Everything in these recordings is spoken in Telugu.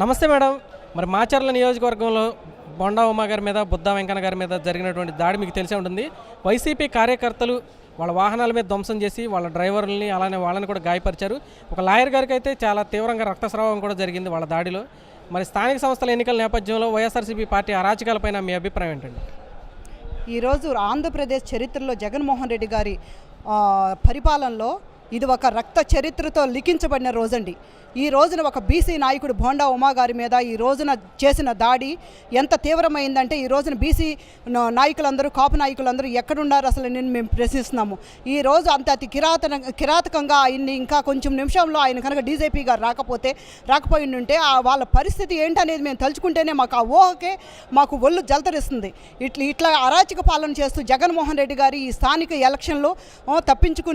నమస్తే మేడం. మరి మాచర్ల నియోజకవర్గంలో బొండా ఉమా గారి మీద బుద్ధా వెంకన్న గారి మీద జరిగినటువంటి దాడి మీకు తెలిసే ఉంటుంది. వైసీపీ కార్యకర్తలు వాళ్ళ వాహనాల మీద ధ్వంసం చేసి వాళ్ళ డ్రైవర్లని అలానే వాళ్ళని కూడా గాయపరిచారు. ఒక లాయర్ గారికి అయితే చాలా తీవ్రంగా రక్తస్రావం కూడా జరిగింది వాళ్ళ దాడిలో. మరి స్థానిక సంస్థల ఎన్నికల నేపథ్యంలో వైఎస్ఆర్సీపీ పార్టీ అరాచకాలపైన మీ అభిప్రాయం ఏంటండి? ఈరోజు ఆంధ్రప్రదేశ్ చరిత్రలో జగన్మోహన్ రెడ్డి గారి పరిపాలనలో ఇది ఒక రక్త చరిత్రతో లిఖించబడిన రోజండి. ఈ రోజున ఒక బీసీ నాయకుడు బోండా ఉమా గారి మీద ఈ రోజున చేసిన దాడి ఎంత తీవ్రమైందంటే ఈ రోజున బీసీ నాయకులందరూ కాపు నాయకులందరూ ఎక్కడున్నారు అసలు నేను మేము ప్రశ్నిస్తున్నాము. ఈ రోజు అంత అతి కిరాతన కిరాతకంగా ఆయన్ని ఇంకా కొంచెం నిమిషంలో ఆయన కనుక డీజేపీ గారు రాకపోతే రాకపోయి ఉంటే ఆ వాళ్ళ పరిస్థితి ఏంటనేది మేము తలుచుకుంటేనే మాకు ఆ ఊహకే మాకు ఒళ్ళు జలతరిస్తుంది. ఇట్లా ఇట్లా అరాచక పాలన చేస్తూ జగన్మోహన్ రెడ్డి గారి ఈ స్థానిక ఎలక్షన్లో తప్పించుకు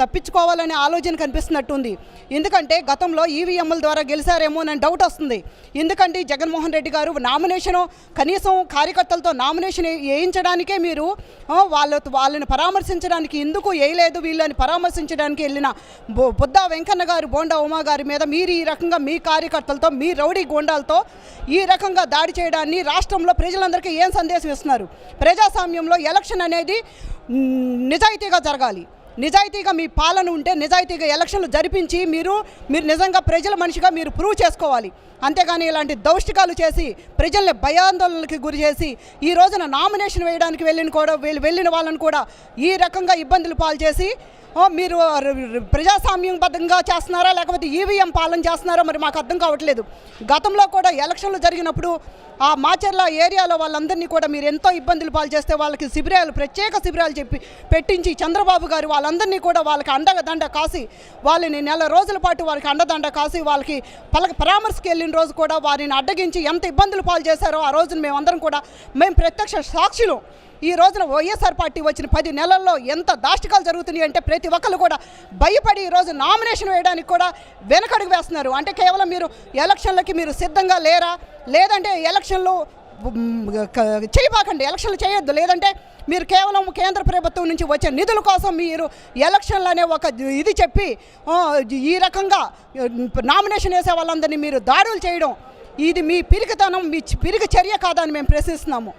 తప్పించుకోవాలి చేసుకోవాలనే ఆలోచన కనిపిస్తున్నట్టుంది. ఎందుకంటే గతంలో ఈవీఎంల ద్వారా గెలిచారేమో అని డౌట్ వస్తుంది. ఎందుకంటే జగన్మోహన్ రెడ్డి గారు నామినేషన్ కనీసం కార్యకర్తలతో నామినేషన్ వేయించడానికే మీరు వాళ్ళ వాళ్ళని పరామర్శించడానికి ఎందుకు వేయలేదు వీళ్ళని పరామర్శించడానికి వెళ్ళిన బుద్ధా వెంకన్న గారు బోండా ఉమా గారి మీద మీరు ఈ రకంగా మీ కార్యకర్తలతో మీ రౌడీ గోండాలతో ఈ రకంగా దాడి చేయడాన్ని రాష్ట్రంలో ప్రజలందరికీ ఏం సందేశం ఇస్తున్నారు? ప్రజాస్వామ్యంలో ఎలక్షన్ అనేది నిజాయితీగా జరగాలి. నిజాయితీగా మీ పాలన ఉంటే నిజాయితీగా ఎలక్షన్లు జరిపించి మీరు మీరు నిజంగా ప్రజల మనిషిగా మీరు ప్రూవ్ చేసుకోవాలి. అంతేగాని ఇలాంటి దౌష్టికాలు చేసి ప్రజల్ని భయాందోళనకి గురి చేసి ఈ రోజున నామినేషన్ వేయడానికి వెళ్ళిన కూడా వెళ్ళిన వాళ్ళని కూడా ఈ రకంగా ఇబ్బందులు పాల్చేసి మీరు ర- ప్రజాస్వామ్యబద్ధంగా చేస్తున్నారా? లేకపోతే ఈవీఎం పాలన చేస్తున్నారా? మరి మాకు అర్థం కావట్లేదు. గతంలో కూడా ఎలక్షన్లు జరిగినప్పుడు ఆ మాచర్ల ఏరియాలో వాళ్ళందరినీ కూడా మీరు ఎంతో ఇబ్బందులు పాలు చేస్తే వాళ్ళకి శిబిరాలు ప్రత్యేక శిబిరాలు చెప్పి పెట్టించి చంద్రబాబు గారు వాళ్ళందరినీ కూడా వాళ్ళకి అండదండ కాసి వాళ్ళని నెల రోజుల పాటు వాళ్ళకి అండదండ కాసి వాళ్ళకి పలక పరామర్శకి వెళ్ళిన రోజు కూడా వారిని అడ్డగించి ఎంత ఇబ్బందులు పాలు చేశారో ఆ రోజున మేమందరం కూడా మేము ప్రత్యక్ష సాక్షులు. ఈ రోజున వైఎస్ఆర్ పార్టీ వచ్చిన పది నెలల్లో ఎంత దాష్టికాలు జరుగుతున్నాయి అంటే ప్రతి ఒక్కరు కూడా భయపడి ఈరోజు నామినేషన్ వేయడానికి కూడా వెనకడుగు వేస్తున్నారు. అంటే కేవలం మీరు ఎలక్షన్లకి మీరు సిద్ధంగా లేరా? లేదంటే ఎలక్షన్లు చేయబాకండి. ఎలక్షన్లు చేయొద్దు. లేదంటే మీరు కేవలం కేంద్ర ప్రభుత్వం నుంచి వచ్చే నిధుల కోసం మీరు ఎలక్షన్లు అనే ఒక ఇది చెప్పి ఈ రకంగా నామినేషన్ వేసే వాళ్ళందరినీ మీరు దాడులు చేయడం ఇది మీ పిరికితనం మీ పిరిగి చర్య కాదని మేము ప్రశ్నిస్తున్నాము.